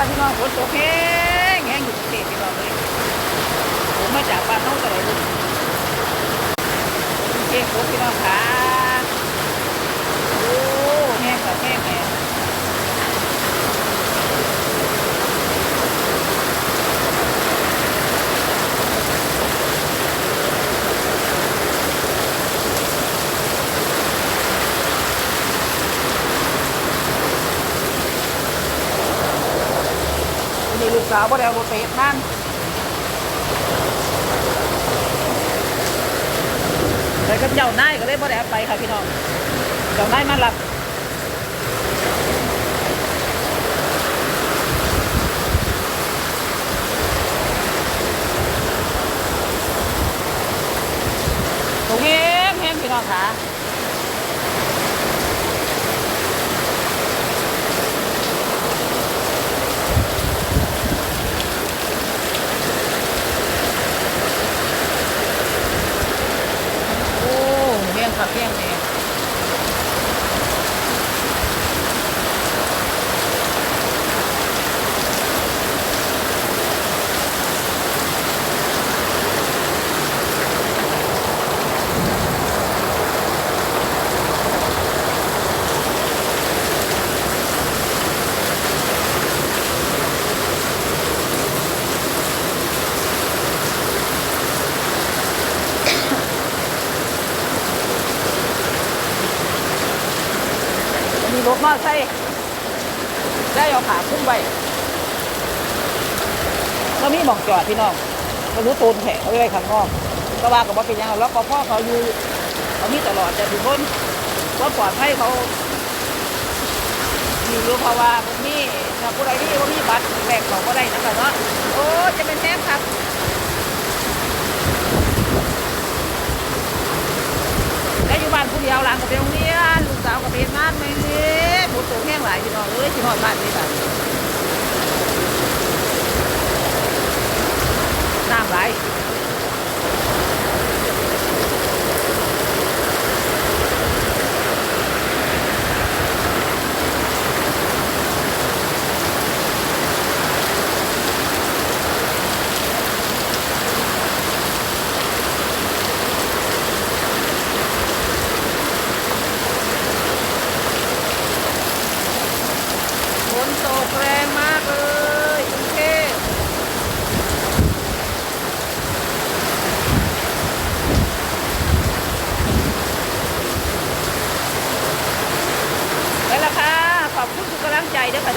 ค่ะพี่น้องฝนตกแห้งแห้งอยู่เทพพี่น้องเลยผมมาจากบ้านน้องตะไลลุงกรุงเทพฝนพี่น้องค่ะโอ้แห้งกับแห้งแห้งวันนี้ลูก สาวบ่ได้เอารถไปเฮ็ดงานไปกับเจ้านายก็เลยบ่ได้เอาไปค่ะพี่น้องเจ้านายมารับ ตรงแห้งแห้งพี่น้องค่ะโอ้แห้งค่ะแห้งแห้งีรถมอเตอร์ไซค์ได้เอาขาขึ้นไว้ก็มีหมองจอดพี่น้องก็รู้ตูนแขกเอาไว้ข้างนอกก็ว่ากับว่าเป็นยังแล้วก็พ่อเขาอยู่เขามีตลอดแต่ทุกคนว่าปลอดภัยเขาอยู่รู้เพราะว่าพวกนี้ถ้าผู้ใดที่ว่ามีบัตรแบกเขาก็ได้นะครับเนาะโอ้จะเป็นแท้ครับแล้วอยู่บ้านผู้เดียวหลานก็ไปโรงเรียนลูกสาวก็ไปเฮ็ดงานไม่มีฝนแห้งหลายพี่น้องเอ้ยสิฮอดบ้านนี่ค่ะน้ำไหล ตกแรงมากเลยกรุงเทพไปและค่ะ ขอบคุณทุกกำลังใจด้วยค่ะเด้